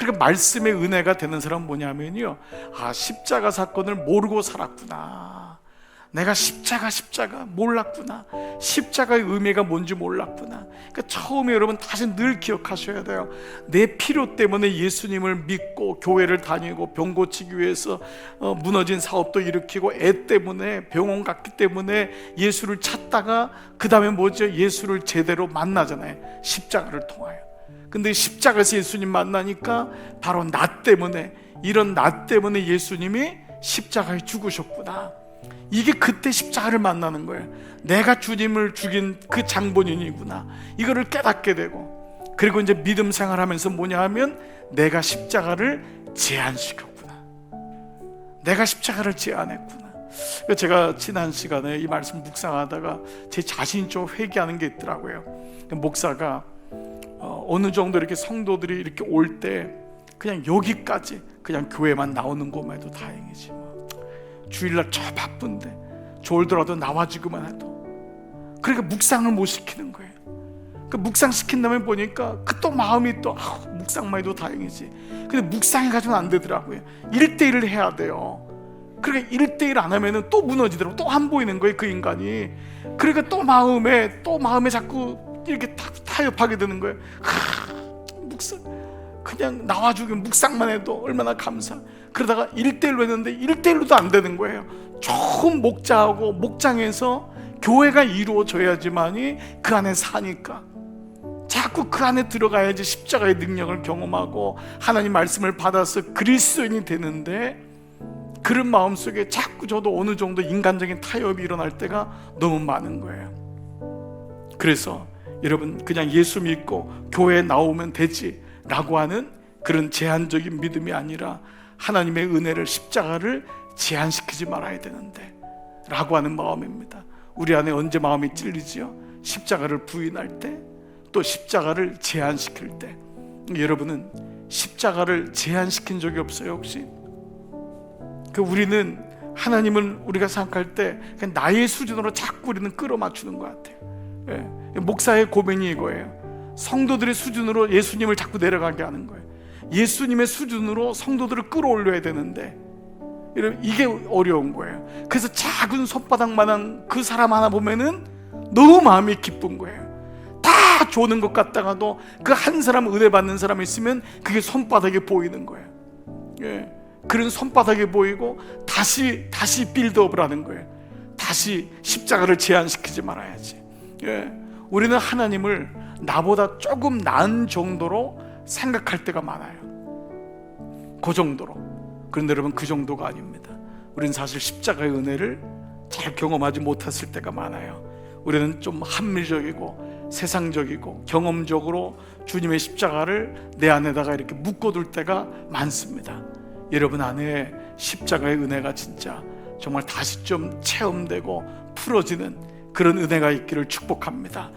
그러니까 말씀의 은혜가 되는 사람은 뭐냐면요. 아, 십자가 사건을 모르고 살았구나. 내가 십자가 십자가 몰랐구나. 십자가의 의미가 뭔지 몰랐구나. 그러니까 처음에 여러분 다시 늘 기억하셔야 돼요. 내 필요 때문에 예수님을 믿고 교회를 다니고 병 고치기 위해서 어, 무너진 사업도 일으키고 애 때문에 병원 갔기 때문에 예수를 찾다가 그 다음에 뭐죠? 예수를 제대로 만나잖아요. 십자가를 통하여. 근데 십자가에서 예수님 만나니까 바로 나 때문에 이런 나 때문에 예수님이 십자가에 죽으셨구나. 이게 그때 십자가를 만나는 거예요. 내가 주님을 죽인 그 장본인이구나. 이거를 깨닫게 되고 그리고 이제 믿음 생활하면서 뭐냐 하면 내가 십자가를 제한시켰구나. 내가 십자가를 제한했구나. 그러니까 제가 지난 시간에 이 말씀 묵상하다가 제 자신이 좀 회개하는 게 있더라고요. 목사가 어, 어느 정도 이렇게 성도들이 이렇게 올 때 그냥 여기까지 그냥 교회만 나오는 것만 해도 다행이지 뭐. 주일날 저 바쁜데 졸더라도 나와주기만 해도. 그러니까 묵상을 못 시키는 거예요. 그 묵상 시킨 다음에 보니까 그 또 마음이 또 아, 묵상만 해도 다행이지. 근데 묵상해 가지고는 안 되더라고요. 1대1을 해야 돼요. 그러니까 1대1 안 하면은 또 무너지더라고. 또 안 보이는 거예요 그 인간이. 그러니까 또 마음에 또 마음에 자꾸 이렇게 타, 타협하게 되는 거예요. 하, 묵상 그냥 나와주기 묵상만 해도 얼마나 감사. 그러다가 1대1로 했는데 1대1로도 안 되는 거예요. 좋은 목자하고 목장에서 교회가 이루어져야지만이 그 안에 사니까. 자꾸 그 안에 들어가야지 십자가의 능력을 경험하고 하나님 말씀을 받아서 그리스도인이 되는데 그런 마음속에 자꾸 저도 어느 정도 인간적인 타협이 일어날 때가 너무 많은 거예요. 그래서 여러분 그냥 예수 믿고 교회에 나오면 되지 라고 하는 그런 제한적인 믿음이 아니라 하나님의 은혜를 십자가를 제한시키지 말아야 되는데 라고 하는 마음입니다 우리 안에 언제 마음이 찔리지요? 십자가를 부인할 때 또 십자가를 제한시킬 때 여러분은 십자가를 제한시킨 적이 없어요 혹시? 그 우리는 하나님을 우리가 생각할 때 나의 수준으로 자꾸 우리는 끌어맞추는 것 같아요 예. 목사의 고민이 이거예요. 성도들의 수준으로 예수님을 자꾸 내려가게 하는 거예요. 예수님의 수준으로 성도들을 끌어올려야 되는데 이게 어려운 거예요. 그래서 작은 손바닥만한 그 사람 하나 보면은 너무 마음이 기쁜 거예요. 다 조는 것 같다가도 그 한 사람 은혜 받는 사람이 있으면 그게 손바닥에 보이는 거예요. 예. 그런 손바닥에 보이고 다시 다시 빌드업을 하는 거예요. 다시 십자가를 제한시키지 말아야지. 예. 우리는 하나님을 나보다 조금 나은 정도로 생각할 때가 많아요. 그 정도로. 그런데 여러분 그 정도가 아닙니다. 우리는 사실 십자가의 은혜를 잘 경험하지 못했을 때가 많아요. 우리는 좀 합리적이고 세상적이고 경험적으로 주님의 십자가를 내 안에다가 이렇게 묶어둘 때가 많습니다. 여러분 안에 십자가의 은혜가 진짜 정말 다시 좀 체험되고 풀어지는 그런 은혜가 있기를 축복합니다